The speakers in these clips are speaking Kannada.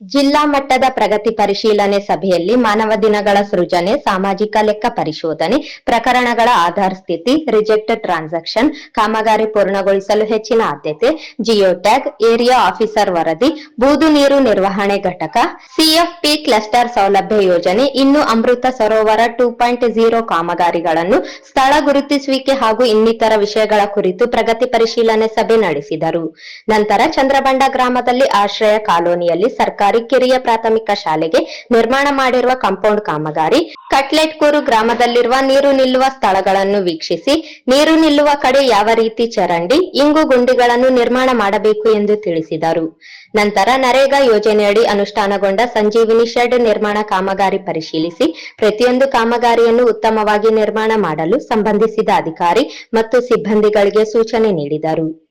ಜಿಲ್ಲಾ ಮಟ್ಟದ ಪ್ರಗತಿ ಪರಿಶೀಲನೆ ಸಭೆಯಲ್ಲಿ ಮಾನವ ದಿನಗಳ ಸೃಜನೆ, ಸಾಮಾಜಿಕ ಲೆಕ್ಕ ಪರಿಶೋಧನೆ, ಪ್ರಕರಣಗಳ ಆಧಾರ್ ಸ್ಥಿತಿ, ರಿಜೆಕ್ಟ್ ಟ್ರಾನ್ಸಾಕ್ಷನ್, ಕಾಮಗಾರಿ ಪೂರ್ಣಗೊಳಿಸಲು ಹೆಚ್ಚಿನ ಆದ್ಯತೆ ಜಿಯೋ ಟ್ಯಾಗ್ ಏರಿಯಾ ಆಫೀಸರ್ ವರದಿ, ಬೂದು ನೀರು ನಿರ್ವಹಣೆ ಘಟಕ, ಸಿಎಫ್ಪಿ ಕ್ಲಸ್ಟರ್ ಸೌಲಭ್ಯ ಯೋಜನೆ, ಇನ್ನು Amrit Sarovar two point zero ಕಾಮಗಾರಿಗಳನ್ನು ಸ್ಥಳ ಗುರುತಿಸುವಿಕೆ ಹಾಗೂ ಇನ್ನಿತರ ವಿಷಯಗಳ ಕುರಿತು ಪ್ರಗತಿ ಪರಿಶೀಲನೆ ಸಭೆ ನಡೆಸಿದರು. ನಂತರ ಚಂದ್ರಬಂಡ ಗ್ರಾಮದಲ್ಲಿ ಆಶ್ರಯ ಕಾಲೋನಿಯಲ್ಲಿ ಸರ್ಕಾರಿ ಕಿರಿಯ ಪ್ರಾಥಮಿಕ ಶಾಲೆಗೆ ನಿರ್ಮಾಣ ಮಾಡಿರುವ ಕಾಂಪೌಂಡ್ ಕಾಮಗಾರಿ, ಕಟ್ಲೆಟ್ಕೂರು ಗ್ರಾಮದಲ್ಲಿರುವ ನೀರು ನಿಲ್ಲುವ ಸ್ಥಳಗಳನ್ನು ವೀಕ್ಷಿಸಿ, ನೀರು ನಿಲ್ಲುವ ಕಡೆ ಯಾವ ರೀತಿ ಚರಂಡಿ, ಇಂಗು ಗುಂಡಿಗಳನ್ನು ನಿರ್ಮಾಣ ಮಾಡಬೇಕು ಎಂದು ತಿಳಿಸಿದರು. ನಂತರ ನರೇಗಾ ಯೋಜನೆಯಡಿ ಅನುಷ್ಠಾನಗೊಂಡ ಸಂಜೀವಿನಿ ಶೆಡ್ ನಿರ್ಮಾಣ ಕಾಮಗಾರಿ ಪರಿಶೀಲಿಸಿ, ಪ್ರತಿಯೊಂದು ಕಾಮಗಾರಿಯನ್ನು ಉತ್ತಮವಾಗಿ ನಿರ್ಮಾಣ ಮಾಡಲು ಸಂಬಂಧಿಸಿದ ಅಧಿಕಾರಿ ಮತ್ತು ಸಿಬ್ಬಂದಿಗಳಿಗೆ ಸೂಚನೆ ನೀಡಿದರು.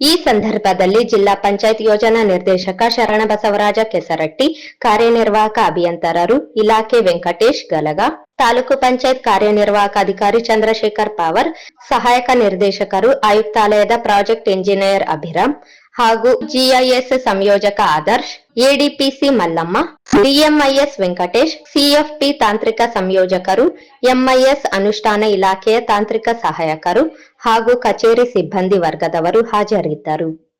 ಈ ಸಂದರ್ಭದಲ್ಲಿ ಜಿಲ್ಲಾ ಪಂಚಾಯತ್ ಯೋಜನಾ ನಿರ್ದೇಶಕ ಶರಣ ಬಸವರಾಜ ಕೆಸರಟ್ಟಿ, ಕಾರ್ಯನಿರ್ವಾಹಕ ಅಭಿಯಂತರರು ಇಲಾಖೆ ವೆಂಕಟೇಶ್ ಗಲಗ, ತಾಲೂಕು ಪಂಚಾಯತ್ ಕಾರ್ಯನಿರ್ವಾಹಕ ಅಧಿಕಾರಿ ಚಂದ್ರಶೇಖರ್ ಪಾವರ್, ಸಹಾಯಕ ನಿರ್ದೇಶಕರು ಆಯುಕ್ತಾಲಯದ ಪ್ರಾಜೆಕ್ಟ್ ಇಂಜಿನಿಯರ್ ಅಭಿರಾಮ್ ಹಾಗೂ ಜಿಐಎಸ್ ಸಂಯೋಜಕ Adarsh, ADPC Mallamma, DMIS Venkatesh, CFT ತಾಂತ್ರಿಕ ಸಂಯೋಜಕರು, ಎಂಐಎಸ್ ಅನುಷ್ಠಾನ ಇಲಾಖೆಯ ತಾಂತ್ರಿಕ ಸಹಾಯಕರು ಹಾಗೂ ಕಚೇರಿ ಸಿಬ್ಬಂದಿ ವರ್ಗದವರು ಹಾಜರಿದ್ದರು.